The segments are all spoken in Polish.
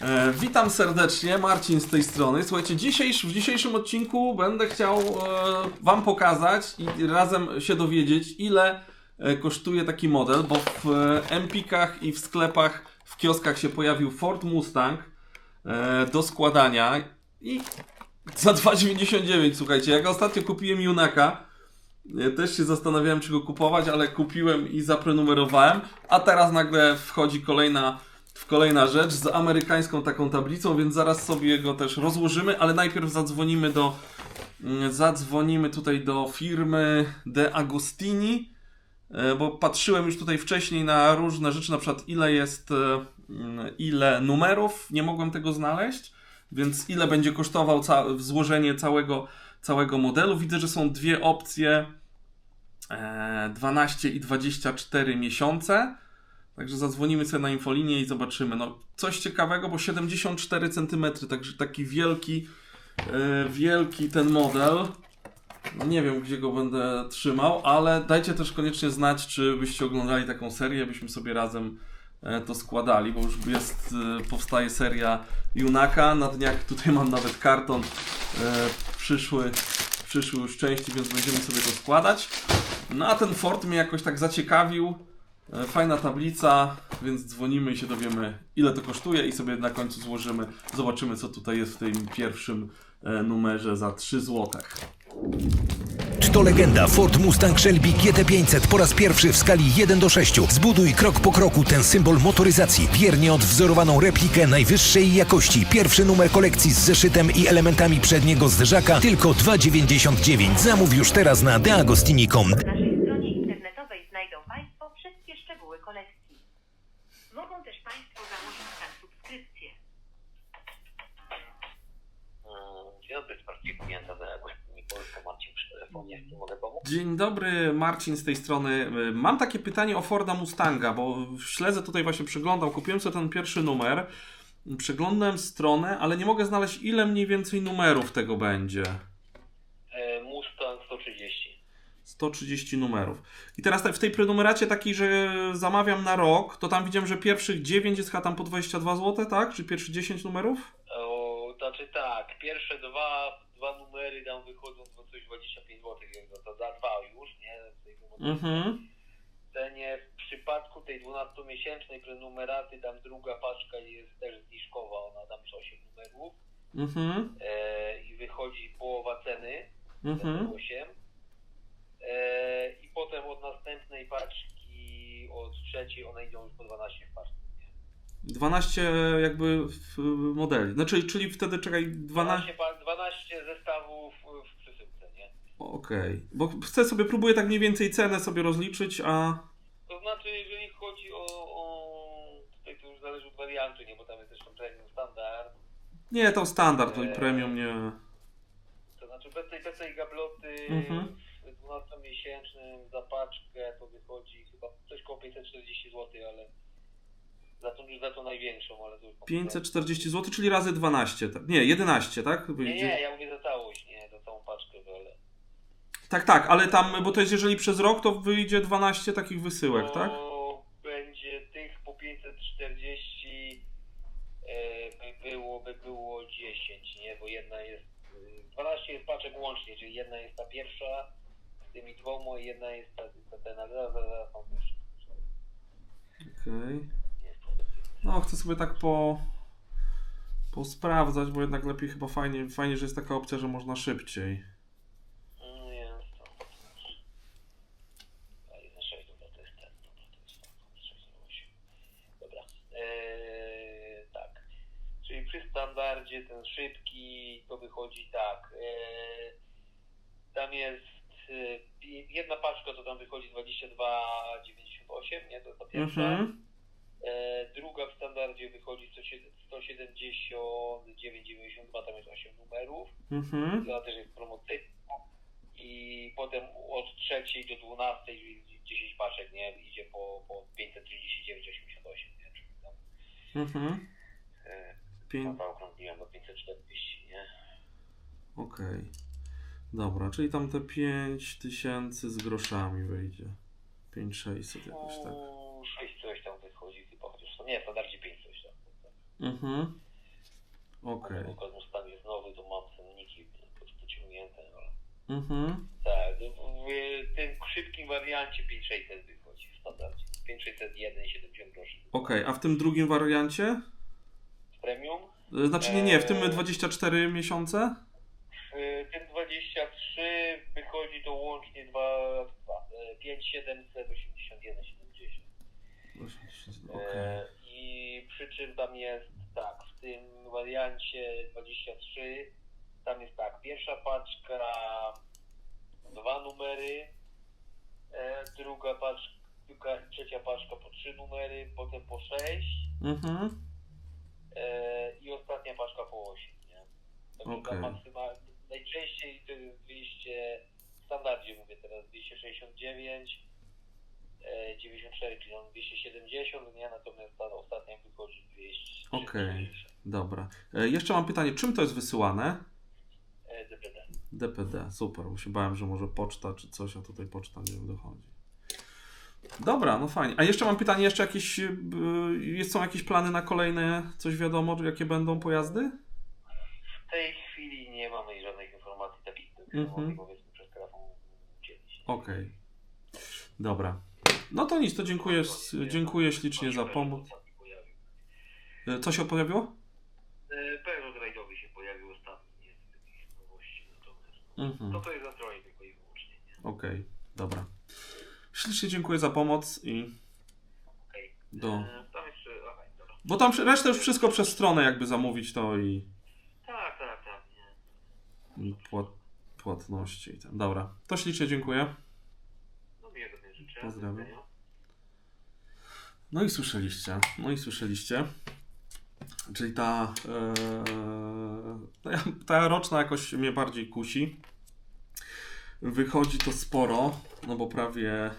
E, witam serdecznie, Marcin z tej strony. Słuchajcie, dzisiejsz, w dzisiejszym odcinku będę chciał e, Wam pokazać i razem się dowiedzieć, ile e, kosztuje taki model, bo w e, Empikach i w sklepach, w kioskach się pojawił Ford Mustang e, do składania i za 2,99 słuchajcie, jak ostatnio kupiłem Junaka, e, też się zastanawiałem, czy go kupować, ale kupiłem i zaprenumerowałem. A teraz nagle wchodzi kolejna, kolejna rzecz z amerykańską taką tablicą, więc zaraz sobie go też rozłożymy, ale najpierw zadzwonimy do. mm, Zadzwonimy tutaj do firmy De Agostini, e, bo patrzyłem już tutaj wcześniej na różne rzeczy, na przykład ile jest, e, mm, ile numerów, nie mogłem tego znaleźć, więc ile będzie kosztował ca- złożenie całego, całego modelu. Widzę, że są dwie opcje e, 12 i 24 miesiące. Także zadzwonimy sobie na infolinię i zobaczymy. No, coś ciekawego, bo 74 cm, także taki wielki, e, wielki ten model. No, nie wiem, gdzie go będę trzymał, ale dajcie też koniecznie znać, czy byście oglądali taką serię, byśmy sobie razem e, to składali, bo już jest, e, powstaje seria Junaka. Na dniach tutaj mam nawet karton przyszły, przyszły już części, więc będziemy sobie to składać. No a ten Ford mnie jakoś tak zaciekawił. E, Fajna tablica, więc dzwonimy i się dowiemy, ile to kosztuje, i sobie na końcu złożymy. Zobaczymy, co tutaj jest w tym pierwszym e, numerze za 3 zł. Czy to legenda Ford Mustang Shelby GT500 po raz pierwszy w skali 1 do 6? Zbuduj krok po kroku ten symbol motoryzacji. Wiernie odwzorowaną replikę najwyższej jakości. Pierwszy numer kolekcji z zeszytem i elementami przedniego zderzaka tylko 2,99. Zamów już teraz na deagostini.com. telefonie, mogę pomóc? Dzień dobry, Marcin z tej strony. Y, Mam takie pytanie o Forda Mustanga, bo śledzę tutaj właśnie, przeglądam, kupiłem sobie ten pierwszy numer, przeglądam stronę, ale nie mogę znaleźć ile mniej więcej numerów tego będzie. E, Mustang 130. 130 numerów. I teraz te- w tej prenumeracie takiej, że zamawiam na rok, to tam widziałem, że pierwszych 9 jest chyba tam po 22 zł, tak? Czy pierwsze 10 numerów? O, znaczy tak, pierwsze dwa, dwa numery tam wychodzą po coś 25 zł, więc no to za dwa już, nie? Mhm. cenie. W przypadku tej 12-miesięcznej prenumeraty, tam druga paczka jest też zniżkowa, ona tam jest 8 numerów Mhm. e, i wychodzi połowa ceny, Mhm. 8. E, I potem od następnej paczki, od trzeciej, one idą już po 12 w paczce. Nie? 12 jakby w modeli. Znaczy, czyli wtedy czekaj 12. 12, pa- 12 zestawów w przesyłce, nie? Okej. Bo chcę sobie próbuję tak mniej więcej cenę sobie rozliczyć, a To znaczy, jeżeli chodzi o, o tutaj to już zależy od wariantu, nie? Bo tam jest jeszcze premium standard. nie, to standard, to i premium nie. To znaczy bez tej, bez tej gabloty Mhm. w 12-miesięcznym za paczkę to wychodzi chyba coś koło 540 zł, ale za to, za to największą, ale to już 540 zł, czyli razy 12. Tak? Nie, 11, tak? Nie, nie, ja mówię za całość, nie, za całą paczkę, ale... Tak, tak, ale tam, bo to jest jeżeli przez rok, to wyjdzie 12 takich wysyłek, tak? To będzie tych po 540 e, by było, by było 10, nie? Bo jedna jest. y, 12 jest paczek łącznie, czyli jedna jest ta pierwsza z tymi dwoma, i jedna jest ta, ta, ta, ta, ta, ta, ta, ta. No, tak można szybciej. No, chcę sobie tak po posprawdzać, bo jednak lepiej chyba fajnie, fajnie, że jest taka opcja, że można szybciej. standardzie, ten szybki, to wychodzi tak. Eee, tam jest e, jedna paczka, to tam wychodzi 22,98, nie? To jest ta pierwsza. Mm -hmm druga w standardzie wychodzi 179,92, tam jest 8 numerów. Mhm. Ona też jest promocyjna. I potem od trzeciej do 12, czyli 10 paczek, nie? Idzie po, po 539,88, nie? Czyli tam Mhm. e, Pię- do 540, nie? Okej. Dobra, czyli tam te 5000 z groszami wyjdzie. 5600 jakoś tak. U, 6 coś tam wychodzi chyba, chociaż to nie, w standardzie 5 coś tam. Mhm. Okej. Bo akurat Mustang jest nowy, to mam cenniki po prostu ciągnięte, ale... Mhm. Tak, w tym szybkim wariancie 5600 wychodzi w standardzie. 5601, 70 groszy. Okej, a w tym drugim wariancie? Premium E, Znaczy nie, nie, w tym Eee. 24 miesiące? w tym 23 wychodzi to łącznie 2, 2 5781, 70. Okej. E, I przy czym tam jest tak, w tym wariancie 23 tam jest tak, pierwsza paczka dwa numery, e, druga paczka, druga, trzecia paczka po trzy numery, potem po sześć Mhm. e, i ostatnia paczka po 8, nie? Także Okej. tam maksymalnie, najczęściej to jest 200, w standardzie mówię teraz 269, e, 94, czyli on 270, nie? Natomiast ta ostatnia wychodzi 200. Okej. Dobra. E, Jeszcze mam pytanie, czym to jest wysyłane? E, DPD. DPD, super, bałem, że może poczta czy coś, a tutaj poczta nie dochodzi. Dobra, no fajnie. A jeszcze mam pytanie, jeszcze jakieś, y, jest, są jakieś plany na kolejne, coś wiadomo, jakie będą pojazdy? W tej chwili nie mamy żadnych informacji takich, których Mhm. mogli powiedzmy przez telefon udzielić. Okej. Dobra. No to nic, to dziękuję, dziękuję ślicznie za pomoc. E, Co się pojawiło? E, Peugeot rajdowy się pojawił ostatnio, nie jest takich nowości, natomiast Mhm. to to jest stronie tylko i wyłącznie. nie? Okej, dobra. Ślicznie dziękuję za pomoc i Okej. do... E, Tam jeszcze, aha, dobra. Bo tam resztę już wszystko przez stronę jakby zamówić to i, Tak, tak, tak, nie. płat, płatności i tam. Dobra, to ślicznie dziękuję. Pozdrawiam. No i słyszeliście, no i słyszeliście. Czyli ta, e, ta, ta roczna jakoś mnie bardziej kusi. Wychodzi to sporo, no bo prawie,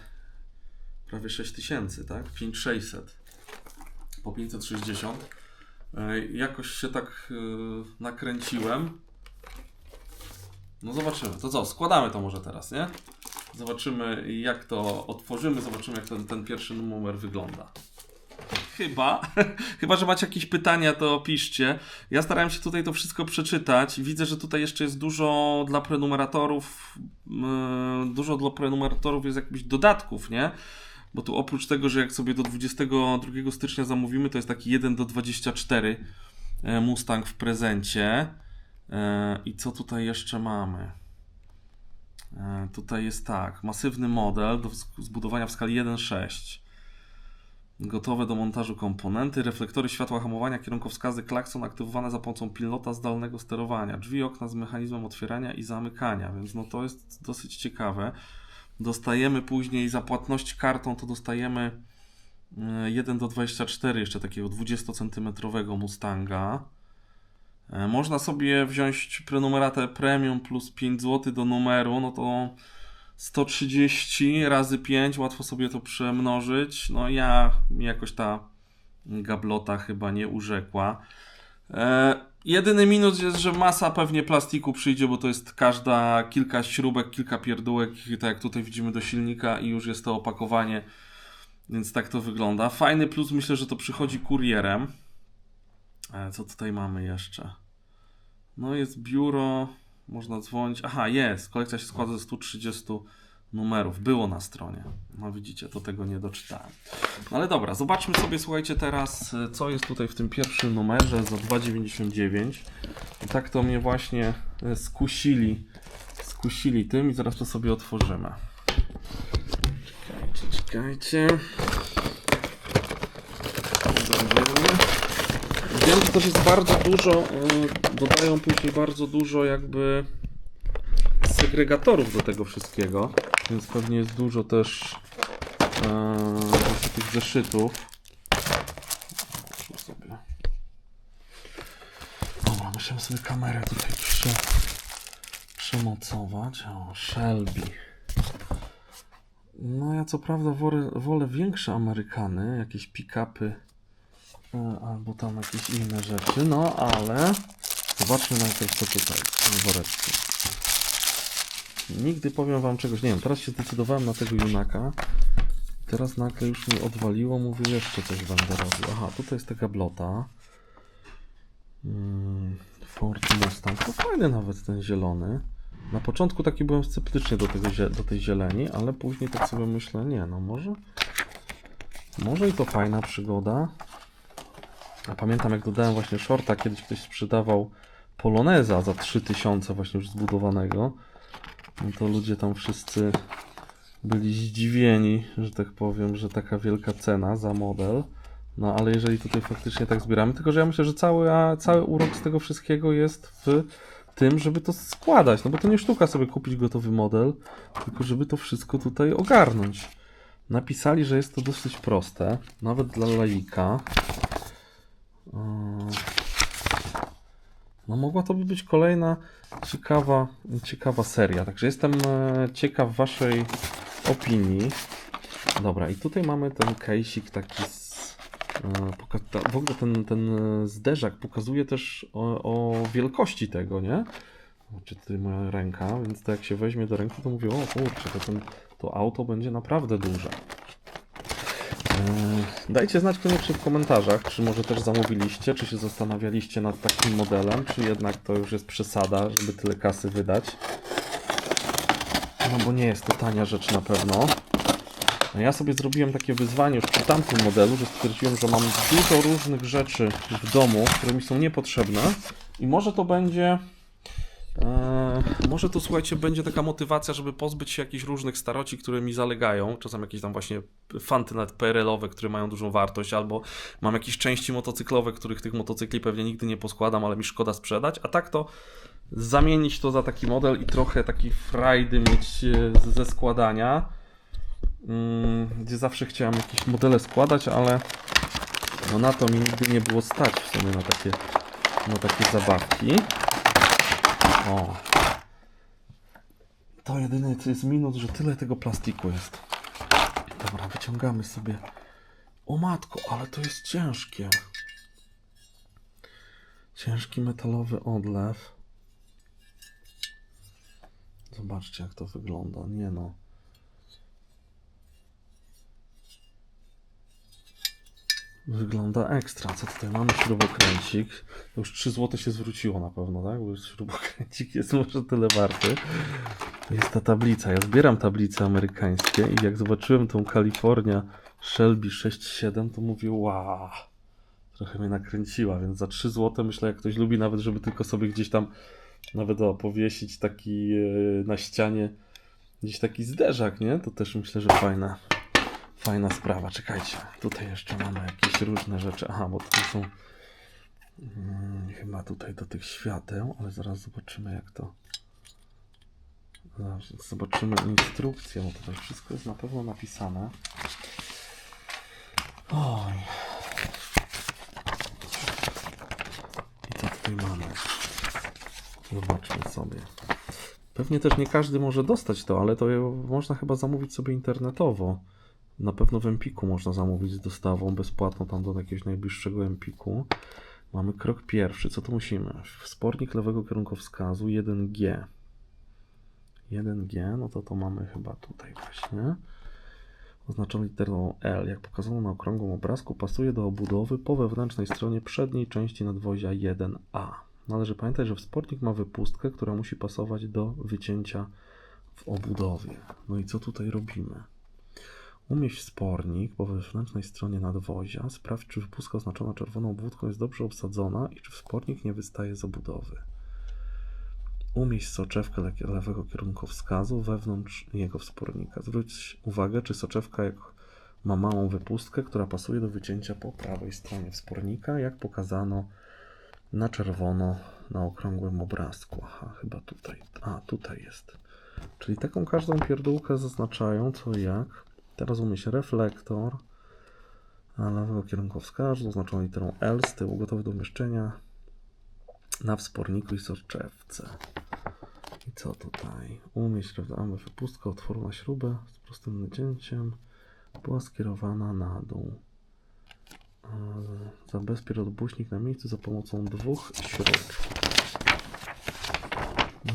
prawie 6000, tak? 5600 po 560. E, jakoś się tak e, nakręciłem. No zobaczymy. To co, składamy to może teraz, nie? Zobaczymy jak to otworzymy, zobaczymy jak ten, ten pierwszy numer wygląda. Chyba. Chyba, że macie jakieś pytania, to piszcie. Ja starałem się tutaj to wszystko przeczytać. Widzę, że tutaj jeszcze jest dużo dla prenumeratorów. Dużo dla prenumeratorów jest jakichś dodatków, nie? Bo tu oprócz tego, że jak sobie do 22 stycznia zamówimy, to jest taki 1 do 24 e, Mustang w prezencie. E, I co tutaj jeszcze mamy? E, Tutaj jest tak, masywny model do zbudowania w skali 1.6. Gotowe do montażu komponenty, reflektory światła hamowania, kierunkowskazy, klakson aktywowane za pomocą pilota zdalnego sterowania, drzwi, okna z mechanizmem otwierania i zamykania, więc no to jest dosyć ciekawe. Dostajemy później za płatność kartą, to dostajemy e, 1 do 24 jeszcze takiego 20 cm Mustanga. E, Można sobie wziąć prenumeratę premium plus 5 zł do numeru, no to 130 razy 5, łatwo sobie to przemnożyć. No ja jakoś ta gablota chyba nie urzekła. E, jedyny minus jest, że masa pewnie plastiku przyjdzie, bo to jest każda kilka śrubek, kilka pierdółek, tak jak tutaj widzimy do silnika i już jest to opakowanie, więc tak to wygląda. Fajny plus myślę, że to przychodzi kurierem. E, co tutaj mamy jeszcze? No jest biuro, można dzwonić. Aha, jest. Kolekcja się składa ze 130 numerów. Było na stronie. No widzicie, to tego nie doczytałem. No ale dobra, zobaczmy sobie, słuchajcie, teraz, y, co jest tutaj w tym pierwszym numerze za 2,99. I tak to mnie właśnie y, skusili, skusili tym i zaraz to sobie otworzymy. Czekajcie, czekajcie. Dobra, Że też jest bardzo dużo, y, dodają później bardzo dużo jakby segregatorów do tego wszystkiego, więc pewnie jest dużo też e, tych zeszytów. Muszę sobie... Dobra, musimy sobie kamerę tutaj prze, przemocować. O, Shelby. No ja co prawda wolę, wolę większe Amerykany, jakieś pick-upy albo tam jakieś inne rzeczy, no ale zobaczmy najpierw co tutaj w woreczku. Nigdy powiem wam czegoś, nie wiem, teraz się zdecydowałem na tego junaka. Teraz nagle już mi odwaliło, mówię jeszcze coś będę robił. Aha, tutaj jest taka blota. Mm. Ford Mustang. To fajny nawet ten zielony. Na początku taki byłem sceptyczny do, tego, do tej zieleni, ale później tak sobie myślę, nie no może... Może i to fajna przygoda. A pamiętam jak dodałem właśnie shorta, kiedyś ktoś sprzedawał Poloneza za 3000 właśnie już zbudowanego. No to ludzie tam wszyscy byli zdziwieni, że tak powiem, że taka wielka cena za model. No ale jeżeli tutaj faktycznie tak zbieramy, tylko że ja myślę, że cały, a, cały urok z tego wszystkiego jest w tym, żeby to składać. No bo to nie sztuka sobie kupić gotowy model, tylko żeby to wszystko tutaj ogarnąć. Napisali, że jest to dosyć proste, nawet dla laika. Eee, No mogła to by być kolejna ciekawa, ciekawa seria. Także jestem e, ciekaw waszej opinii. Dobra, i tutaj mamy ten case'ik taki z, e, w ogóle ten, ten zderzak pokazuje też o, o wielkości tego, nie? Czy tutaj moja ręka, więc to jak się weźmie do ręki, to mówię, o kurczę, to, ten, to auto będzie naprawdę duże. E, Dajcie znać koniecznie w komentarzach, czy może też zamówiliście, czy się zastanawialiście nad takim modelem, czy jednak to już jest przesada, żeby tyle kasy wydać. No bo nie jest to tania rzecz na pewno. No ja sobie zrobiłem takie wyzwanie już przy tamtym modelu, że stwierdziłem, że mam dużo różnych rzeczy w domu, które mi są niepotrzebne i może to będzie... Może to słuchajcie, będzie taka motywacja, żeby pozbyć się jakichś różnych staroci, które mi zalegają. Czasem jakieś tam właśnie fanty nawet PRL-owe, które mają dużą wartość, albo mam jakieś części motocyklowe, których tych motocykli pewnie nigdy nie poskładam, ale mi szkoda sprzedać. A tak to zamienić to za taki model i trochę takiej frajdy mieć e, ze składania. Mm, Gdzie zawsze chciałem jakieś modele składać, ale no na to mi nigdy nie było stać w sumie na takie, na takie zabawki. O. To jedyny to jest minus, że tyle tego plastiku jest. Dobra, wyciągamy sobie. O matko, ale to jest ciężkie. Ciężki metalowy odlew. Zobaczcie jak to wygląda. Nie no. Wygląda ekstra. Co tutaj mamy? Śrubokręcik. Już 3 zł się zwróciło na pewno, tak? Bo śrubokręcik jest może tyle warty. To jest ta tablica. Ja zbieram tablice amerykańskie i jak zobaczyłem tą California Shelby 6.7 to mówię wow. Trochę mnie nakręciła, więc za 3 zł myślę, jak ktoś lubi nawet, żeby tylko sobie gdzieś tam nawet o, powiesić taki e, na ścianie gdzieś taki zderzak, nie? To też myślę, że fajna fajna sprawa. Czekajcie, tutaj jeszcze mamy jakieś różne rzeczy. Aha, bo tutaj są mm, chyba tutaj do tych świateł, ale zaraz zobaczymy jak to zobaczymy instrukcję, bo tutaj wszystko jest na pewno napisane. Oj. I co tutaj mamy? Zobaczmy sobie. Pewnie też nie każdy może dostać to, ale to można chyba zamówić sobie internetowo. Na pewno w Empiku można zamówić z dostawą bezpłatną tam do jakiegoś najbliższego Empiku. Mamy krok pierwszy. Co to musimy? Wspornik lewego kierunkowskazu 1G. 1G, no to to mamy chyba tutaj właśnie. Oznaczony literą L. Jak pokazano na okrągłym obrazku, pasuje do obudowy po wewnętrznej stronie przedniej części nadwozia 1A. Należy pamiętać, że wspornik ma wypustkę, która musi pasować do wycięcia w obudowie. No i co tutaj robimy? Umieść wspornik po wewnętrznej stronie nadwozia. Sprawdź, czy wypustka oznaczona czerwoną obwódką jest dobrze obsadzona i czy wspornik nie wystaje z obudowy. Umieść soczewkę le- lewego kierunkowskazu wewnątrz jego wspornika. Zwróć uwagę, czy soczewka ma małą wypustkę, która pasuje do wycięcia po prawej stronie wspornika, jak pokazano na czerwono na okrągłym obrazku. Aha, chyba tutaj. A, tutaj jest. Czyli taką każdą pierdółkę zaznaczają, co jak. Teraz umieść reflektor a lewego kierunkowskazu oznaczony literą L z tyłu, gotowy do umieszczenia na wsporniku i soczewce. I co tutaj? Umieść mamy wypustkę otworu na śrubę z prostym nacięciem. Była skierowana na dół. Zabezpiecz odbuźnik na miejscu za pomocą dwóch śrub.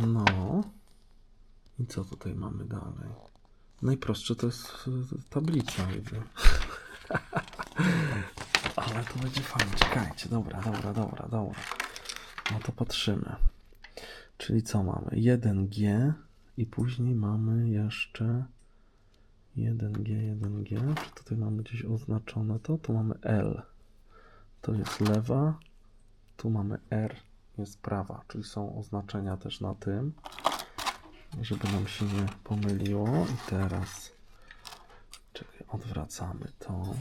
No. I co tutaj mamy dalej? Najprostsze to jest y, tablica. jakby. Ale to będzie fajnie. Czekajcie, dobra, dobra, dobra, dobra. No to patrzymy. Czyli co mamy? 1G i później mamy jeszcze 1G, 1G. Czy tutaj mamy gdzieś oznaczone to? Tu mamy L. To jest lewa. Tu mamy R. Jest prawa. Czyli są oznaczenia też na tym. Żeby nam się nie pomyliło. I teraz czekaj, odwracamy to.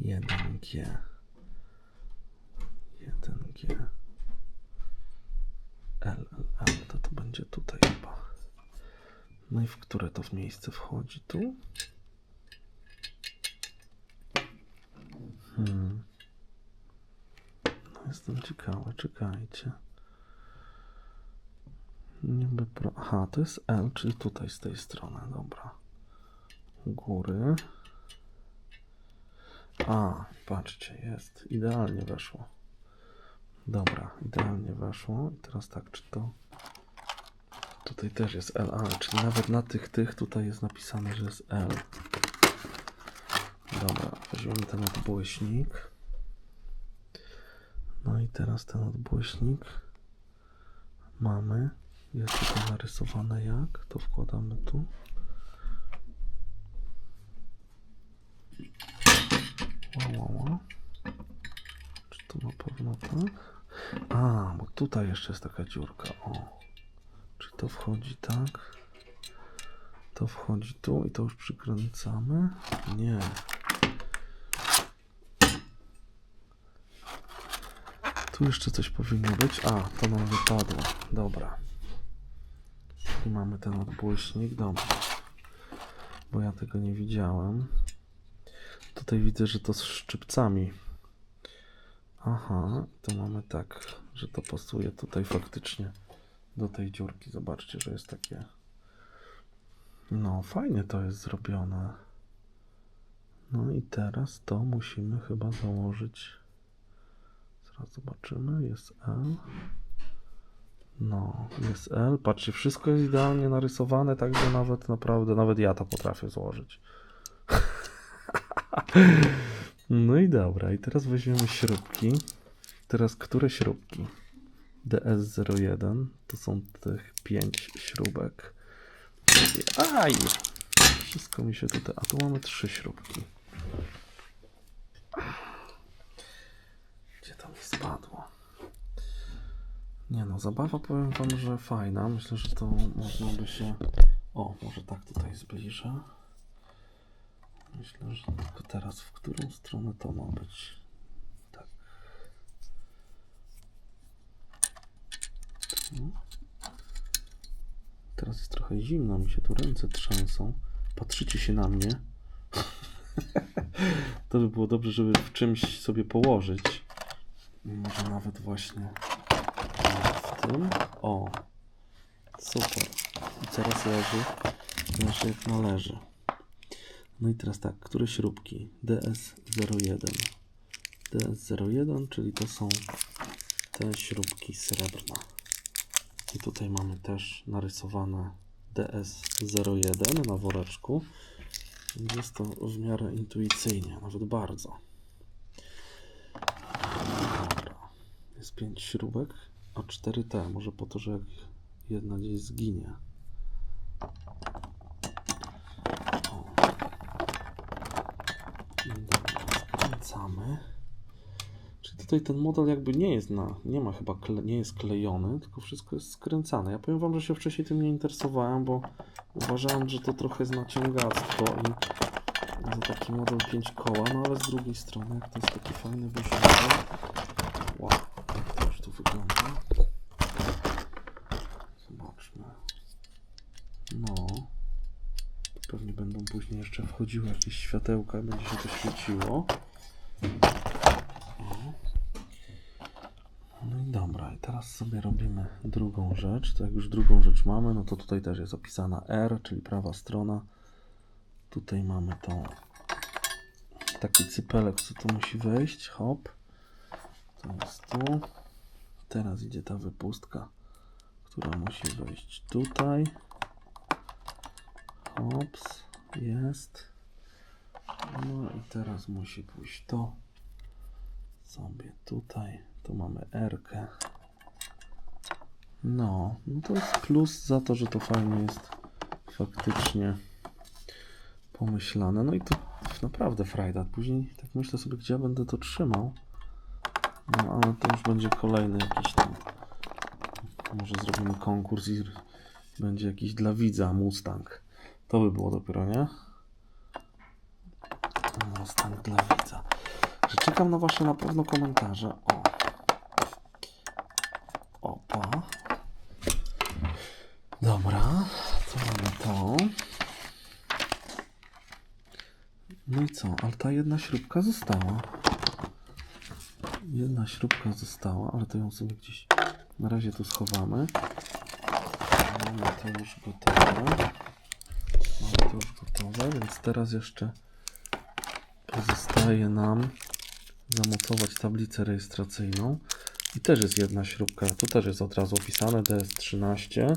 1G. 1G. L, L, L, to to będzie tutaj chyba. No i w które to w miejsce wchodzi? Tu? Hmm. No jestem ciekawy, czekajcie. Niby pro... Aha, to jest L, czyli tutaj z tej strony, dobra. Góry. A, patrzcie, jest. Idealnie weszło. Dobra, idealnie weszło. I teraz tak, czy to. Tutaj też jest L, a, czyli nawet na tych, tych tutaj jest napisane, że jest L. Dobra, weźmiemy ten odbłyśnik. No i teraz ten odbłyśnik mamy. Jest tutaj narysowane jak. To wkładamy tu. Ła, ła. Czy to na pewno tak? A, bo tutaj jeszcze jest taka dziurka. O. Czy to wchodzi tak? To wchodzi tu i to już przykręcamy? Nie. Tu jeszcze coś powinno być. A, to nam wypadło. Dobra. I mamy ten odbłyśnik. Dobra. Bo ja tego nie widziałem. Tutaj widzę, że to z szczypcami. Aha, to mamy tak, że to pasuje tutaj faktycznie do tej dziurki. Zobaczcie, że jest takie. No, fajnie to jest zrobione. No i teraz to musimy chyba założyć. Zaraz zobaczymy. Jest L. No, jest L. Patrzcie, wszystko jest idealnie narysowane, tak że nawet naprawdę, nawet ja to potrafię złożyć. No i dobra, i teraz weźmiemy śrubki. Teraz które śrubki? DS01 to są tych 5 śrubek. Aj! Wszystko mi się tutaj. A tu mamy trzy śrubki. Gdzie to mi spadło? Nie no, zabawa powiem wam, że fajna. Myślę, że to można by się. O, może tak tutaj zbliżę. Myślę, że tylko teraz w którą stronę to ma być. Tak. Tu. Teraz jest trochę zimno, mi się tu ręce trzęsą. Patrzycie się na mnie. to by było dobrze, żeby w czymś sobie położyć. Może nawet właśnie w tym. O, super. I teraz leży, znaczy jak należy. No i teraz tak, które śrubki? DS01. DS01, czyli to są te śrubki srebrne. I tutaj mamy też narysowane DS01 na woreczku. Jest to w miarę intuicyjnie, nawet bardzo. Dobra. Jest 5 śrubek, a 4 te. Może po to, że jak jedna gdzieś zginie. Dobra, Czyli tutaj ten model jakby nie jest na, nie ma chyba, kle, nie jest klejony, tylko wszystko jest skręcane. Ja powiem wam, że się wcześniej tym nie interesowałem, bo uważałem, że to trochę jest naciągactwo i za taki model 5 koła, no ale z drugiej strony, jak to jest taki fajny wysiłek. Wow, jak to już tu wygląda. Zobaczmy. No. Pewnie będą później jeszcze wchodziły jakieś światełka, będzie się to świeciło. No i dobra, i teraz sobie robimy drugą rzecz. To jak już drugą rzecz mamy, no to tutaj też jest opisana R, czyli prawa strona. Tutaj mamy tą taki cypelek, co tu musi wejść. Hop. To jest tu. Teraz idzie ta wypustka, która musi wejść tutaj. Hops, jest. No i teraz musi pójść to sobie tutaj, Tu mamy R-kę. No, no to jest plus za to, że to fajnie jest faktycznie pomyślane. No i to naprawdę frajda. Później tak myślę sobie, gdzie ja będę to trzymał. No ale to już będzie kolejny jakiś tam. Może zrobimy konkurs i będzie jakiś dla widza Mustang. To by było dopiero, nie? Mustang dla widza. Że czekam na wasze na pewno komentarze. O. Opa. Dobra, co mamy to? No i co? Ale ta jedna śrubka została. Jedna śrubka została, ale to ją sobie gdzieś na razie tu schowamy. Mamy to już gotowe. Mamy to już gotowe, więc teraz jeszcze pozostaje nam zamontować tablicę rejestracyjną. I też jest jedna śrubka. Tu też jest od razu opisane DS13.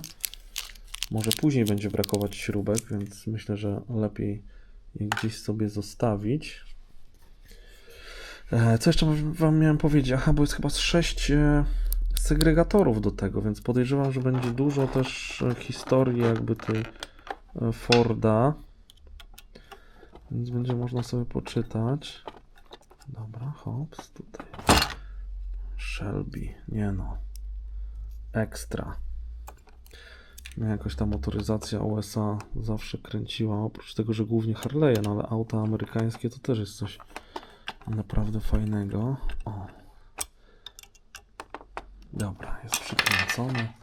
Może później będzie brakować śrubek, więc myślę, że lepiej je gdzieś sobie zostawić. E, Co jeszcze wam miałem powiedzieć? Aha, bo jest chyba z 6 segregatorów do tego, więc podejrzewam, że będzie dużo też e, historii jakby tej e, Forda. Więc będzie można sobie poczytać. Dobra, hops, tutaj. Shelby, nie no. Ekstra. Mnie jakoś ta motoryzacja USA zawsze kręciła, oprócz tego, że głównie Harley'e, no ale auta amerykańskie to też jest coś naprawdę fajnego. O. Dobra, jest przykręcone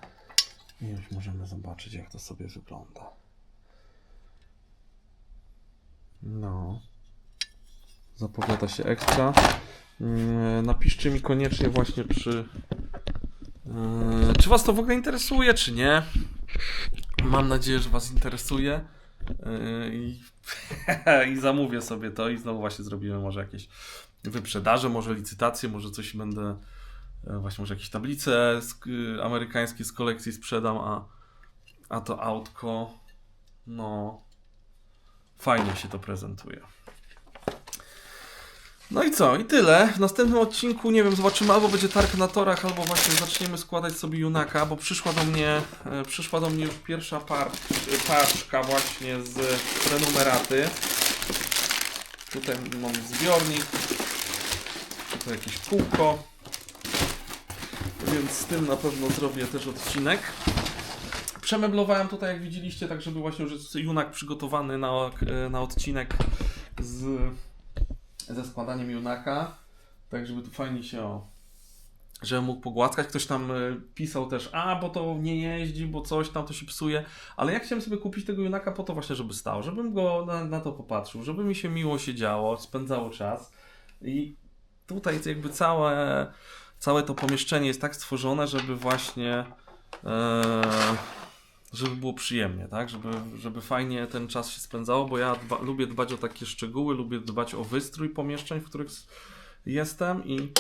i już możemy zobaczyć, jak to sobie wygląda. No. Zapowiada się ekstra. Mm, Napiszcie mi koniecznie właśnie, czy. yy, Czy Was to w ogóle interesuje, czy nie? Mam nadzieję, że Was interesuje. Yy, I, I zamówię sobie to i znowu właśnie zrobimy może jakieś wyprzedaże, może licytacje, może coś będę. e, Właśnie może jakieś tablice amerykańskie z kolekcji sprzedam, a, a to autko. No. Fajnie się to prezentuje. No i co? I tyle. W następnym odcinku, nie wiem, zobaczymy albo będzie targ na torach, albo właśnie zaczniemy składać sobie Junaka, bo przyszła do mnie, e, przyszła do mnie już pierwsza par, paczka właśnie z prenumeraty. Tutaj mam zbiornik, tutaj jakieś kółko, więc z tym na pewno zrobię też odcinek. Przemeblowałem tutaj, jak widzieliście, tak żeby właśnie już jest Junak przygotowany na, na odcinek z ze składaniem Junaka, tak żeby tu fajnie się o, żeby mógł pogłaskać. Ktoś tam y, pisał też, a bo to nie jeździ, bo coś tam to się psuje, ale ja chciałem sobie kupić tego Junaka po to właśnie, żeby stał, żebym go na, na to popatrzył, żeby mi się miło siedziało, spędzało czas. I tutaj jakby całe, całe to pomieszczenie jest tak stworzone, żeby właśnie e, żeby było przyjemnie, tak? Żeby, żeby fajnie ten czas się spędzało, bo ja dba, lubię dbać o takie szczegóły, lubię dbać o wystrój pomieszczeń, w których jestem i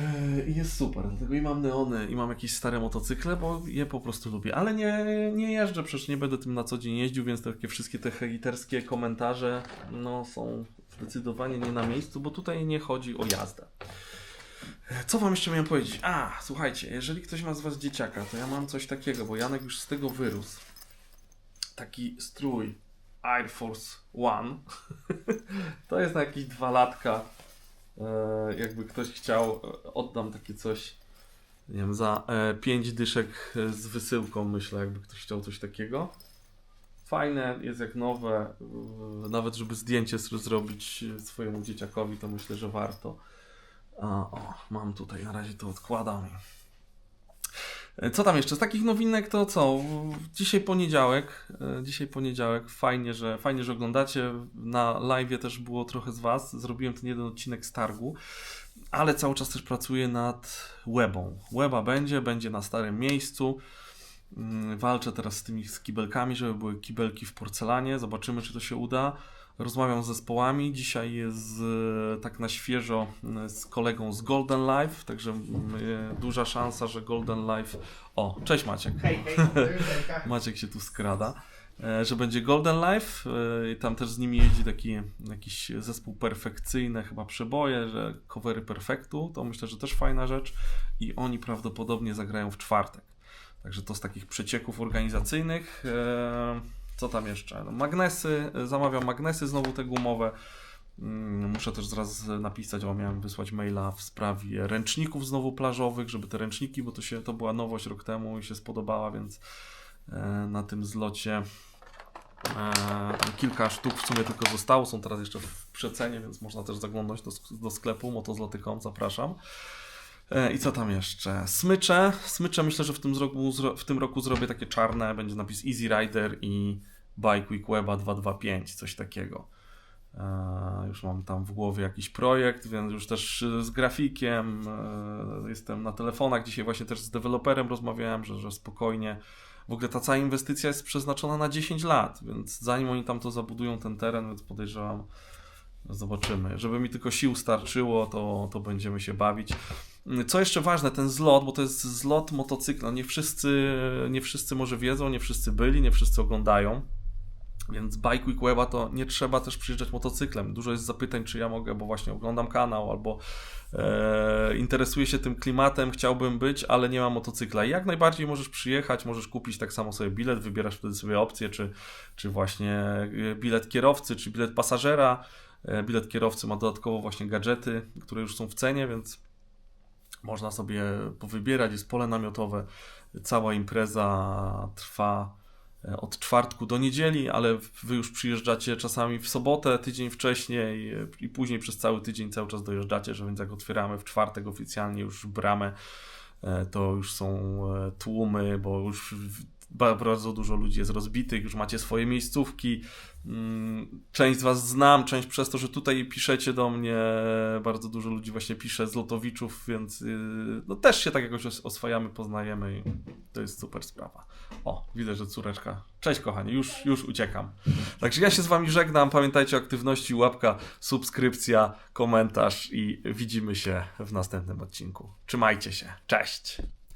e, i jest super. Dlatego i mam neony, i mam jakieś stare motocykle, bo je po prostu lubię. Ale nie, nie jeżdżę, przecież nie będę tym na co dzień jeździł, więc takie wszystkie te hejterskie komentarze no, są zdecydowanie nie na miejscu, bo tutaj nie chodzi o jazdę. Co wam jeszcze miałem powiedzieć? A, słuchajcie, jeżeli ktoś ma z was dzieciaka, to ja mam coś takiego, bo Janek już z tego wyrósł. Taki strój Air Force One. to jest na jakieś dwa latka. E, jakby ktoś chciał, e, oddam takie coś, nie wiem, za e, pięć dyszek z wysyłką, myślę, jakby ktoś chciał coś takiego. Fajne, jest jak nowe, nawet żeby zdjęcie zrobić swojemu dzieciakowi, to myślę, że warto. O, mam tutaj, na razie to odkładam. E, Co tam jeszcze? Z takich nowinek to co? Dzisiaj poniedziałek. e, Dzisiaj poniedziałek. Fajnie, że, fajnie, że oglądacie. Na live też było trochę z Was. Zrobiłem ten jeden odcinek z targu. Ale cały czas też pracuję nad webą. Weba będzie, będzie na starym miejscu. Mm, Walczę teraz z tymi z kibelkami, żeby były kibelki w porcelanie. Zobaczymy, czy to się uda. Rozmawiam z zespołami. Dzisiaj jest e, tak na świeżo e, z kolegą z Golden Life, także mm, e, duża szansa, że Golden Life. O, cześć Maciek. Hej, hej. Maciek się tu skrada. e, że będzie Golden Life e, i tam też z nimi jeździ taki jakiś zespół perfekcyjny, chyba przeboje, że covery perfektu, to myślę, że też fajna rzecz i oni prawdopodobnie zagrają w czwartek. Także to z takich przecieków organizacyjnych. Co tam jeszcze? No, magnesy, e, zamawiam magnesy znowu te gumowe. Mm, Muszę też zaraz napisać, bo miałem wysłać maila w sprawie ręczników znowu plażowych, żeby te ręczniki, bo to się to była nowość rok temu i się spodobała, więc e, na tym zlocie e, kilka sztuk w sumie tylko zostało, są teraz jeszcze w przecenie, więc można też zaglądać do, do sklepu motozloty.com, zapraszam. E, I co tam jeszcze? Smycze. Smycze myślę, że w tym, roku, w tym roku zrobię takie czarne. Będzie napis Easy Rider i Bike Week Weba 225, coś takiego. E, Już mam tam w głowie jakiś projekt, więc już też e, z grafikiem. Jestem na telefonach. Dzisiaj właśnie też z deweloperem rozmawiałem, że, że spokojnie. W ogóle ta cała inwestycja jest przeznaczona na 10 lat, więc zanim oni tam to zabudują ten teren, więc podejrzewam, zobaczymy. Żeby mi tylko sił starczyło, to, to będziemy się bawić. Co jeszcze ważne, ten zlot, bo to jest zlot motocykla. Nie wszyscy, nie wszyscy może wiedzą, nie wszyscy byli, nie wszyscy oglądają. Więc Bike Week Weba to nie trzeba też przyjeżdżać motocyklem. Dużo jest zapytań, czy ja mogę, bo właśnie oglądam kanał albo e, interesuję się tym klimatem, chciałbym być, ale nie mam motocykla. Jak najbardziej możesz przyjechać, możesz kupić tak samo sobie bilet, wybierasz wtedy sobie opcję, czy, czy właśnie e, bilet kierowcy, czy bilet pasażera. E, Bilet kierowcy ma dodatkowo właśnie gadżety, które już są w cenie, więc można sobie powybierać, jest pole namiotowe. Cała impreza trwa e, od czwartku do niedzieli, ale wy już przyjeżdżacie czasami w sobotę, tydzień wcześniej i później przez cały tydzień cały czas dojeżdżacie, że więc jak otwieramy w czwartek oficjalnie już bramę, e, to już są e, tłumy, bo już bardzo dużo ludzi jest rozbitych, już macie swoje miejscówki. Mm, Część z Was znam, część przez to, że tutaj piszecie do mnie, bardzo dużo ludzi właśnie pisze z Lotowiczów, więc yy, no też się tak jakoś os- oswajamy, poznajemy i to jest super sprawa. O, widzę, że córeczka. Cześć kochani, już, już uciekam. Także ja się z Wami żegnam, pamiętajcie o aktywności, łapka, subskrypcja, komentarz i widzimy się w następnym odcinku. Trzymajcie się, cześć!